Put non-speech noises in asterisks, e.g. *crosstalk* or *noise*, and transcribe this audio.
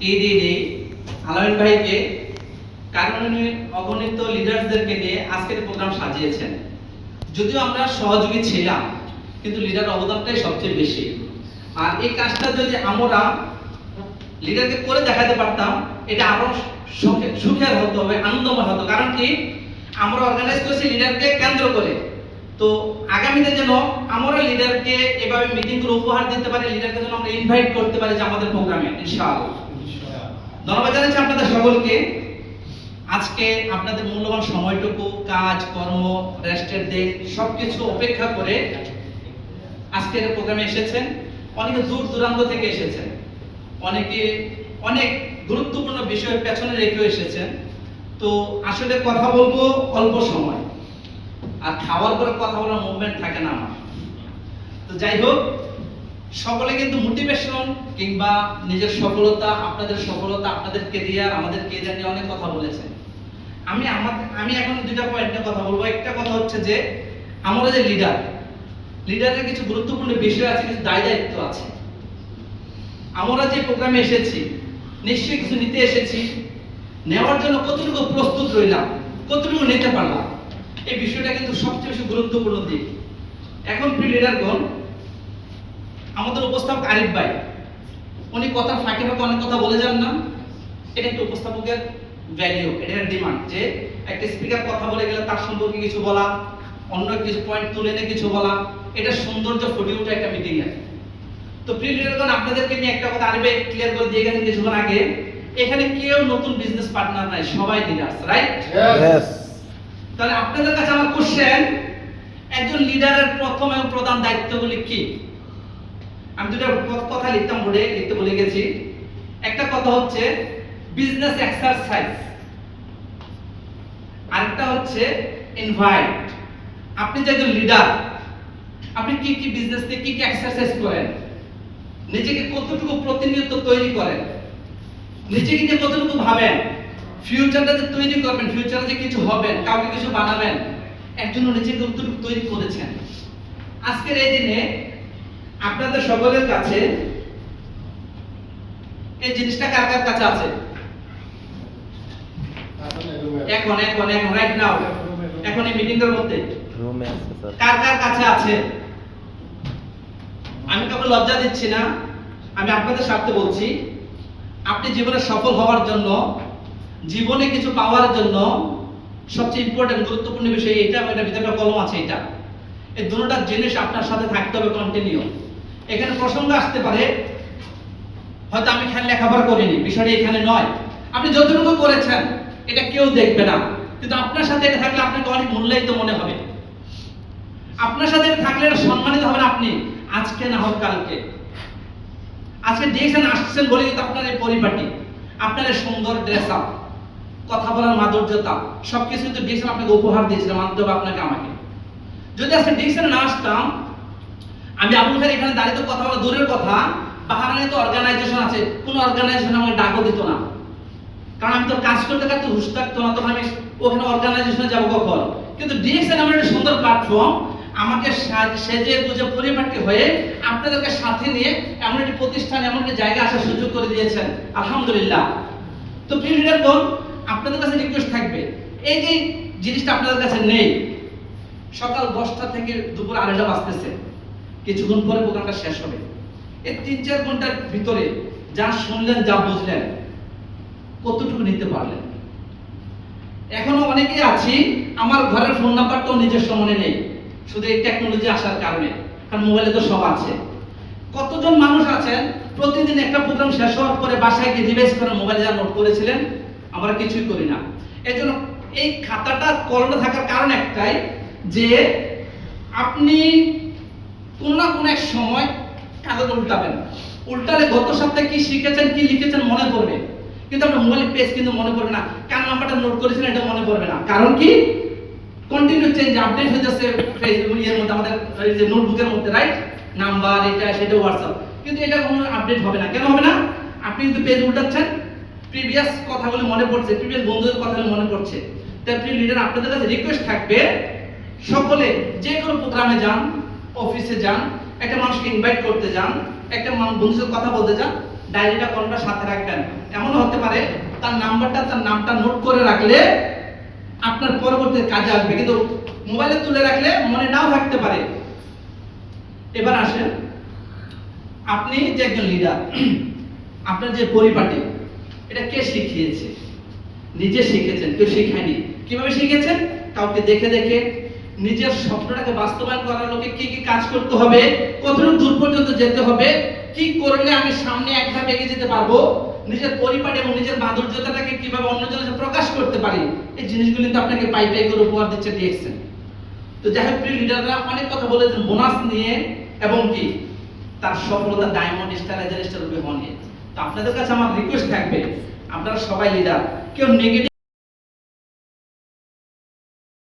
EDD আলামিন ভাইকে কারণে অগণিত লিডারদেরকে নিয়ে আজকের প্রোগ্রাম সাজিয়েছেন। যদিও আমরা সহযোগী ছিলাম, কিন্তু লিডার অবদানটাই সবচেয়ে বেশি। আর এই কাজটা যদি আমরা লিডারকে করে দেখাতে পারতাম, এটা আরও সুখে- সুখের হতো হবে আনন্দময় হতো। কারণ কি? আমরা অর্গানাইজ করেছি লিডারকে কেন্দ্র করে। তো আগামীতে যেন আমরা লিডারকে এভাবে মিটিং করে উপহার দিতে পারি লিডারকে যেন আমরা ইনভাইট করতে পারি যে আমাদের প্রোগ্রামে ইনশাআল্লাহ। ধন্যবাদ জানাচ্ছি আপনাদের সকলকে। আজকে আপনাদের মূল্যবান সময়টুকু, কাজ, কর্ম রেস্টের দিন সবকিছু অপেক্ষা করে আজকের প্রোগ্রামে এসেছেন। অনেকে দূর দূরান্ত থেকে এসেছেন। অনেকে অনেক গুরুত্বপূর্ণ বিষয়ের পেছনে রেখেও এসেছেন। তো আসলে কথা বলব অল্প সময়। আর খাওয়ার পরে কথা বলার মুভমেন্ট থাকে না আমার। তো যাই হোক, সকলে কিন্তু মোটিভেশন কিংবা নিজের সফলতা, আপনাদের সফলতা, আপনাদের কেরিয়ার আমাদের কেরিয়ার নিয়ে অনেক কথা বলেছেন আমি আমাদের আমি এখন দুইটা পয়েন্টে কথা বলব। একটা কথা হচ্ছে যে আমরা যে লিডার লিডারের কিছু গুরুত্বপূর্ণ বিষয় আছে, কিছু দায় দায়িত্ব আছে। আমরা যে প্রোগ্রামে এসেছি, নিশ্চয়ই কিছু নিতে এসেছি। নেওয়ার জন্য কতটুকু প্রস্তুত রইলাম, কতটুকু নিতে পারলাম এই বিষয়টা কিন্তু সবচেয়ে বেশি গুরুত্বপূর্ণ দিক। এখন প্রিয় লিডারগণ আমাদের উপস্থাপক আরিফ ভাই উনি কথা ফাঁকে ফাঁকে অনেক কথা বলে যান না। এটা একটা উপস্থাপকের ভ্যালিউ এটা ডিমান্ড যে একটা স্পিকার কথা বলে গেলে তার সম্পর্কে কিছু বলা অন্য কিছু পয়েন্ট তুলে এনে কিছু বলা এটা সৌন্দর্য ফুটে ওঠে একটা মিটিং এর তো প্রিয় লিডারগণ আপনাদেরকে নিয়ে একটা কথা আরিফ ভাই ক্লিয়ার করে দিয়ে গেছেন কিছুক্ষণ আগে। এখানে কেউ নতুন বিজনেস পার্টনার নাই সবাই লিডার্স রাইট. তাহলে আপনাদের কাছে আমার কোশ্চেন একজন লিডারের প্রথম এবং প্রধান দায়িত্বগুলি কি? আমি দুটো কথা লিখতাম বোর্ডে, লিখতে বলে গেছি। একটা কথা হচ্ছে বিজনেস এক্সারসাইজ আরেকটা হচ্ছে ইনভাইট আপনি যে একজন লিডার, আপনি কি কি বিজনেস কি কি এক্সারসাইজ করেন? নিজেকে কতটুকু প্রতিনিয়ত তৈরি করেন? নিজেকে নিয়ে কতটুকু ভাবেন? ফিউচারটা যে তৈরি করবেন ফিউচারে যে কিছু হবেন কাউকে কিছু বানাবেন একজন নিজেকে কতটুকু তৈরি করেছেন। আজকের এই দিনে আপনাদের সকলের কাছে এই জিনিসটা কার কার কাছে আছে? এখন এখন এখন রাইট নাও এখন এই মিটিংটার মধ্যে। রুমে আছে স্যার কার কার কাছে আছে? আমি কাউকে লজ্জা দিচ্ছি না আমি আপনাদের স্বার্থে বলছি আপনি জীবনে সফল হওয়ার জন্য জীবনে কিছু পাওয়ার জন্য সবচেয়ে ইম্পর্টেন্ট গুরুত্বপূর্ণ বিষয় এটা এটা ভিতরে কলম আছে এটা। এই দুটোটা জিনিস আপনার সাথে থাকতে হবে কন্টিনিউ এখানে প্রসঙ্গ আসতে পারে, হয়তো আমি এখানে লেখাপড়া করিনি, বিষয়টা এখানে নয়। আপনি যতটুকু করেছেন, এটা কেউ দেখবে না। কিন্তু আপনার সাথে এটা থাকলে আপনাকে অনেক মূল্যায়িত মনে হবে। আপনার সাথে থাকলে এটা সম্মানিত হবেন আপনি। আজকে না হোক কালকে। আজকে ডিএকশন আসছেন বলে কিন্তু আপনার এই পরিপাটি, আপনার সুন্দর ড্রেস আপ কথা বলার মাধুর্যতা সবকিছু কিন্তু ডিএকশন আপনাকে উপহার দিয়েছিলাম হবে আপনাকে আমাকে। যদি আজকে ডিএকশনে না আসতাম, আমি আবুল খান এখানে দাঁড়িয়ে তো কথা বলা দূরের কথা বাহারানে তো অর্গানাইজেশন আছে, কোন অর্গানাইজেশন আমাকে ডাকও দিত না। কারণ আমি তো কাজ করতে করতে হুশ থাকতো না, তখন আমি ওখানে অর্গানাইজেশনে যাব কখন? কিন্তু ডিএক্সএন আমার একটা সুন্দর প্ল্যাটফর্ম আমাকে সেজে গুজে পরিপাটি হয়ে আপনাদেরকে সাথে নিয়ে এমন একটি প্রতিষ্ঠান, এমন একটি জায়গা আসার সুযোগ করে দিয়েছেন। আলহামদুলিল্লাহ। তো প্রিয় আপনাদের কাছে রিকোয়েস্ট থাকবে। এই যে জিনিসটা আপনাদের কাছে নেই, সকাল দশটা থেকে দুপুর আড়াইটা বাজতেছে। কিছুক্ষণ পরে প্রোগ্রামটা শেষ হবে। এই তিন চার ঘণ্টার ভিতরে যা শুনলেন, যা বুঝলেন, কতটুকু নিতে পারলেন? এখনও অনেকেই আছি, আমার ঘরের ফোন নাম্বারটাও নিজস্ব মনে নেই। শুধু এই টেকনোলজি আসার কারণে, কারণ মোবাইলে তো সব আছে। কতজন মানুষ আছেন, প্রতিদিন একটা প্রোগ্রাম শেষ হওয়ার পরে বাসায় গিয়ে রিভাইজ করে মোবাইলে যা নোট করেছিলেন আমরা কিছুই করি না। এই জন্য এই খাতাটা কলমে থাকার কারণ একটাই যে আপনি কোন না কোন এক সময় কাগজ উল্টাবেন। উল্টালে গত সপ্তাহে কি শিখেছেন, কি লিখেছেন মনে করবে কিন্তু আপনার মোবাইলের পেজ কিন্তু মনে পড়বে না। কার নাম্বারটা নোট করেছেন এটা মনে পড়বে না। কারণ কি? কন্টিনিউ চেঞ্জ আপডেট হয়ে যাচ্ছে ফেসবুক ইয়ের মধ্যে, আমাদের এই যে নোটবুকের মধ্যে রাইট নাম্বার এটা, সেটা হোয়াটসঅ্যাপ কিন্তু এটা কোনো আপডেট হবে না। কেন হবে না? আপনি কিন্তু পেজ উল্টাচ্ছেন প্রিভিয়াস কথাগুলো মনে পড়ছে প্রিভিয়াস বন্ধুদের কথাগুলো মনে পড়ছে। তাই প্রিয় লিডার আপনাদের কাছে রিকোয়েস্ট থাকবে, সকলে যে কোনো প্রোগ্রামে যান অফিসে যান, একটা মানুষকে ইনভাইট করতে যান, একটা মানুষ বন্ধুদের কথা বলতে যান ডায়েরিটা কোনটা সাথে রাখবেন। এমন হতে পারে, তার নাম্বারটা, তার নামটা নোট করে রাখলে আপনার পরবর্তী কাজে আসবে। কিন্তু মোবাইলে তুলে রাখলে মনে নাও থাকতে পারে। এবার আসেন, আপনি যে একজন লিডার *clears throat* আপনার যে পরিপাটি এটা কে শিখিয়েছে? নিজে শিখেছেন, কেউ শেখায়নি। কীভাবে শিখেছেন? কাউকে দেখে দেখে নিজের স্বপ্নটাকে বাস্তবায়ন করার লোকে কি কি কাজ করতে হবে, কতটুকু দূর পর্যন্ত যেতে হবে, কি করলে আমি সামনে এক ধাপ এগিয়ে যেতে পারব, নিজের পরিপাটি এবং নিজের মাধুর্যতাটাকে কীভাবে অন্যজনের কাছে প্রকাশ করতে পারি, এই জিনিসগুলি কিন্তু আপনাকে পাই পাই করে উপহার দিচ্ছে দিয়েছেন তো যাই হোক, প্রিয় লিডাররা অনেক কথা বলেছেন বোনাস নিয়ে, এবং কি? তার সফলতা ডায়মন্ড স্টার এজার স্টার রূপে হওয়া নিয়ে আপনাদের কাছে আমার রিকোয়েস্ট থাকবে আপনারা সবাই লিডার কেউ নেগেটিভ